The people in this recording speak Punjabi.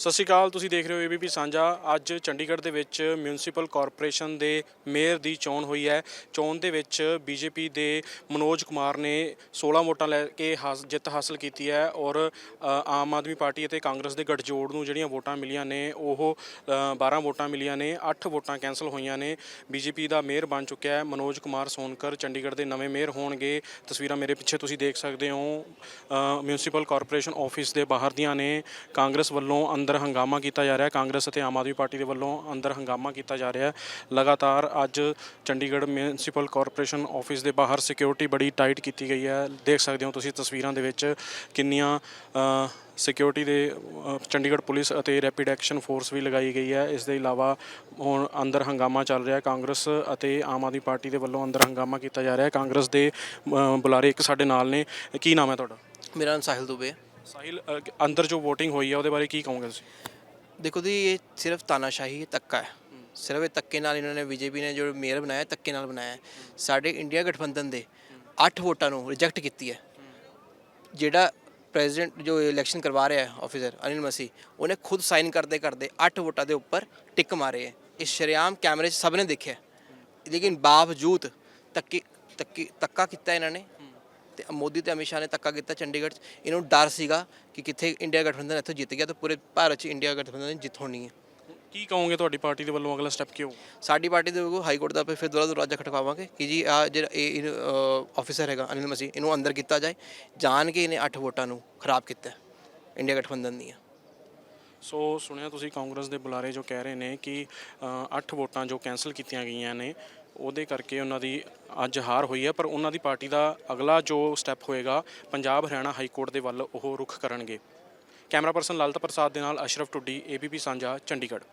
ਸਤਿ ਸ਼੍ਰੀ ਅਕਾਲ ਤੁਸੀਂ ਦੇਖ ਰਹੇ ਹੋ ਏਬੀਪੀ ਸਾਂਝਾ। ਅੱਜ ਚੰਡੀਗੜ੍ਹ ਦੇ ਵਿੱਚ ਮਿਊਨਿਸਪਲ ਕਾਰਪੋਰੇਸ਼ਨ ਦੇ ਮੇਅਰ ਦੀ ਚੋਣ ਹੋਈ ਹੈ। ਚੋਣ ਦੇ ਵਿੱਚ ਬੀਜੇਪੀ ਦੇ ਮਨੋਜ ਕੁਮਾਰ ਨੇ 16 ਵੋਟਾਂ ਲੈ ਕੇ ਹਾਸ- ਜਿੱਤ ਹਾਸਲ ਕੀਤੀ ਹੈ ਔਰ ਆਮ ਆਦਮੀ ਪਾਰਟੀ ਅਤੇ ਕਾਂਗਰਸ ਦੇ ਗੱਠਜੋੜ ਨੂੰ ਜਿਹੜੀਆਂ ਵੋਟਾਂ ਮਿਲੀਆਂ ਨੇ ਉਹ ਅ, 12 ਵੋਟਾਂ ਮਿਲੀਆਂ ਨੇ 8 ਵੋਟਾਂ ਕੈਂਸਲ ਹੋਈਆਂ ਨੇ। ਬੀਜੇਪੀ ਦਾ ਮੇਅਰ ਬਣ ਚੁੱਕਿਆ ਹੈ ਮਨੋਜ ਕੁਮਾਰ ਸੋਨਕਰ। ਚੰਡੀਗੜ੍ਹ ਦੇ ਨਵੇਂ ਮੇਅਰ ਹੋਣਗੇ। ਤਸਵੀਰਾਂ ਮੇਰੇ ਪਿੱਛੇ ਤੁਸੀਂ ਦੇਖ ਸਕਦੇ ਹੋ। ਅ, ਮਿਊਨਿਸਪਲ ਕਾਰਪੋਰੇਸ਼ਨ ਆਫਿਸ ਦੇ ਬਾਹਰ ਦੀਆਂ ਨੇ। ਕਾਂਗਰਸ ਵੱਲੋਂ ਅੰਦਰ ਹੰਗਾਮਾ ਕੀਤਾ ਜਾ ਰਿਹਾ ਹੈ। ਕਾਂਗਰਸ ਅਤੇ ਆਮ ਆਦਮੀ ਪਾਰਟੀ ਦੇ ਵੱਲੋਂ ਅੰਦਰ ਹੰਗਾਮਾ ਕੀਤਾ ਜਾ ਰਿਹਾ ਹੈ। ਲਗਾਤਾਰ ਅੱਜ ਚੰਡੀਗੜ੍ਹ ਮਿਊਨਿਸਪਲ ਕਾਰਪੋਰੇਸ਼ਨ ਆਫਿਸ ਦੇ ਬਾਹਰ ਸਿਕਿਉਰਿਟੀ ਬੜੀ ਟਾਈਟ ਕੀਤੀ ਗਈ ਹੈ। ਦੇਖ ਸਕਦੇ ਹੋ ਤੁਸੀਂ ਤਸਵੀਰਾਂ ਦੇ ਵਿੱਚ ਕਿੰਨੀਆਂ ਸਿਕਿਉਰਿਟੀ ਦੇ ਚੰਡੀਗੜ੍ਹ ਪੁਲਿਸ ਅਤੇ ਰੈਪਿਡ ਐਕਸ਼ਨ ਫੋਰਸ ਵੀ ਲਗਾਈ ਗਈ ਹੈ। ਇਸ ਦੇ ਇਲਾਵਾ ਹੁਣ ਅੰਦਰ ਹੰਗਾਮਾ ਚੱਲ ਰਿਹਾ ਹੈ। ਕਾਂਗਰਸ ਅਤੇ ਆਮ ਆਦਮੀ ਪਾਰਟੀ ਦੇ ਵੱਲੋਂ ਅੰਦਰ ਹੰਗਾਮਾ ਕੀਤਾ ਜਾ ਰਿਹਾ ਹੈ। ਕਾਂਗਰਸ ਦੇ ਅ, ਬੁਲਾਰੇ ਇੱਕ ਸਾਡੇ ਨਾਲ ਨੇ। ਕੀ ਨਾਮ ਹੈ ਤੁਹਾਡਾ? ਮੇਰਾ ਨਾਮ ਸਾਹਿਲ ਦੁਬੇ ਹੈ। ਸਾਹਿਲ ਅ, ਅੰਦਰ ਜੋ VOTING ਹੋਈ ਹੈ ਉਹਦੇ ਬਾਰੇ ਕੀ ਕਹੋਗੇ ਤੁਸੀਂ? ਦੇਖੋ ਜੀ ਇਹ ਸਿਰਫ ਤਾਨਾਸ਼ਾਹੀ ਤੱਕਾ ਹੈ ਸਿਰਫ ਇਹ ਤੱਕੇ ਨਾਲ ਇਹਨਾਂ ਨੇ ਬੀਜੇਪੀ ਨੇ ਜੋ ਮੇਅਰ ਬਣਾਇਆ ਤੱਕੇ ਨਾਲ ਬਣਾਇਆ। ਹੈ। ਸਾਡੇ ਇੰਡੀਆ ਗਠਬੰਧਨ ਦੇ 8 ਵੋਟਾਂ ਨੂੰ ਰਿਜੈਕਟ ਕੀਤੀ ਹੈ। ਜਿਹੜਾ ਪ੍ਰੈਜ਼ੀਡੈਂਟ ਜੋ ਇਲੈਕਸ਼ਨ ਕਰਵਾ ਰਿਹਾ ਹੈ ਆਫੀਸਰ ਅਨਿਲ ਮਸੀ ਉਹਨੇ ਖੁਦ ਸਾਈਨ ਕਰਦੇ ਕਰਦੇ 8 ਵੋਟਾਂ ਦੇ ਉੱਪਰ ਟਿਕ ਮਾਰੇ ਹੈ। ਇਹ ਸ਼ਰੇਆਮ ਕੈਮਰੇ 'ਚ ਸਭ ਨੇ ਦੇਖਿਆ। ਹੈ। ਲੇਕਿਨ ਬਾਵਜੂਦ ਤੱਕੀ ਤੱਕੀ ਤੱਕਾ ਕੀਤਾ ਇਹਨਾਂ ਨੇ। ਤੇ ਮੋਦੀ ਤੇ ਅਮਿਤ ਸ਼ਾਹ ਨੇ ਤੱਕਾ ਕੀਤਾ ਚੰਡੀਗੜ੍ਹ 'ਚ। ਇਹਨੂੰ ਡਰ ਸੀਗਾ ਕਿ ਕਿੱਥੇ ਇੰਡੀਆ ਗਠਬੰਧਨ ਇੱਥੋਂ ਜਿੱਤ ਗਿਆ ਤਾਂ ਪੂਰੇ ਭਾਰਤ 'ਚ ਇੰਡੀਆ ਗਠਬੰਧਨ ਨੇ ਜਿੱਤ ਹੋਣੀ ਹੈ। ਕੀ ਕਹੋਗੇ ਤੁਹਾਡੀ ਪਾਰਟੀ ਦੇ ਵੱਲੋਂ ਅਗਲਾ ਸਟੈਪ ਕੀ ਹੋਊ ਸਾਡੀ ਪਾਰਟੀ ਦੇ ਵੱਲੋਂ ਹਾਈ ਕੋਰਟ ਦਾ ਫਿਰ ਦੁਬਾਰਾ ਦਰਵਾਜ਼ਾ ਖਟਕਾਵਾਂਗੇ ਕਿ ਜੀ ਆ ਜਿਹੜਾ ਇਹ ਆਫੀਸਰ ਹੈਗਾ ਅਨਿਲ ਮਸੀਹ ਇਹਨੂੰ ਅੰਦਰ ਕੀਤਾ ਜਾਏ। ਜਾਣ ਕੇ ਇਹਨੇ 8 ਵੋਟਾਂ ਨੂੰ ਖਰਾਬ ਕੀਤਾ ਇੰਡੀਆ ਗਠਬੰਧਨ ਦੀਆਂ। ਸੋ ਸੁਣਿਆ ਤੁਸੀਂ ਕਾਂਗਰਸ ਦੇ ਬੁਲਾਰੇ ਜੋ ਕਹਿ ਰਹੇ ਨੇ ਕਿ 8 ਵੋਟਾਂ ਜੋ ਕੈਂਸਲ ਕੀਤੀਆਂ ਗਈਆਂ ਨੇ ਉਹਦੇ ਕਰਕੇ ਉਹਨਾਂ ਦੀ ਅੱਜ ਹਾਰ ਹੋਈ ਹੈ, ਪਰ ਉਹਨਾਂ ਦੀ ਪਾਰਟੀ ਦਾ ਅਗਲਾ ਜੋ ਸਟੈਪ ਹੋਏਗਾ, ਪੰਜਾਬ ਹਰਿਆਣਾ ਹਾਈ ਕੋਰਟ ਦੇ ਵੱਲ ਉਹ ਰੁਖ ਕਰਨਗੇ। ਕੈਮਰਾ ਪਰਸਨ ਲਲਿਤ ਪ੍ਰਸਾਦ ਦੇ ਨਾਲ ਅਸ਼ਰਫ ਟੁੱਡੀ ਏਬੀਪੀ ਸਾਂਝਾ, ਚੰਡੀਗੜ੍ਹ।